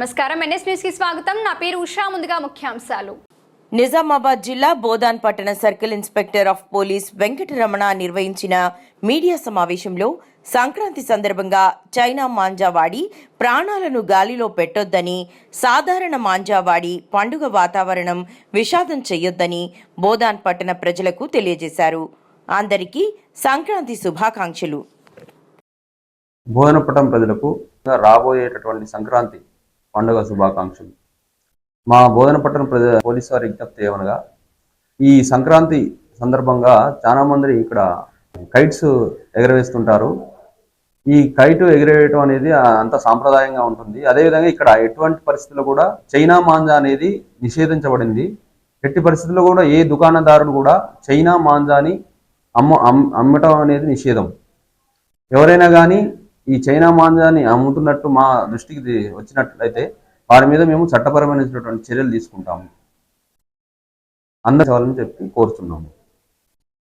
నమస్కారం. ఎన్ఎస్ న్యూస్కి స్వాగతం. నా పేరు ఉషా. ముందుగా ముఖ్యాంశాలు. నిజామాబాద్ జిల్లా బోదాన్ పట్టణ circle inspector of police Venkataramana నిర్వహించిన మీడియా సమావేశంలో సంక్రాంతి సందర్భంగా చైనా మాంజా వాడి ప్రాణాలను గాలిలో పెట్టొద్దని సాధారణ మాంజా వాడి పండుగ వాతావరణం విషాదం చెయ్యొద్దని బోదాన్ పట్టణ ప్రజలకు తెలియజేశారు. అందరికీ సంక్రాంతి శుభాకాంక్షలు. బోధనపట్టం ప్రజలకు రాబోయేటటువంటి సంక్రాంతి పండుగ శుభాకాంక్షలు. మా బోధనపట్టణ ప్రజ పోలీసు వారి విజ్ఞప్తి ఏమనగా ఈ సంక్రాంతి సందర్భంగా చాలా మంది ఇక్కడ కైట్స్ ఎగరవేస్తుంటారు. ఈ కైట్ ఎగిరేయటం అనేది అంత సాంప్రదాయంగా ఉంటుంది. అదేవిధంగా ఇక్కడ ఎటువంటి పరిస్థితుల్లో కూడా చైనా మాంజా అనేది నిషేధించబడింది. ఎట్టి పరిస్థితుల్లో కూడా ఏ దుకాణదారుడు కూడా చైనా మాంజాని అమ్మ అమ్- అమ్మటం అనేది నిషేధం. ఎవరైనా కానీ ఈ చైనా మాంజాన్ని అమ్ముతున్నట్టు మా దృష్టికి వచ్చినట్లయితే వారి మీద మేము చట్టపరమైనటువంటి చర్యలు తీసుకుంటాము. అందరి చెప్పి కోరుతున్నాము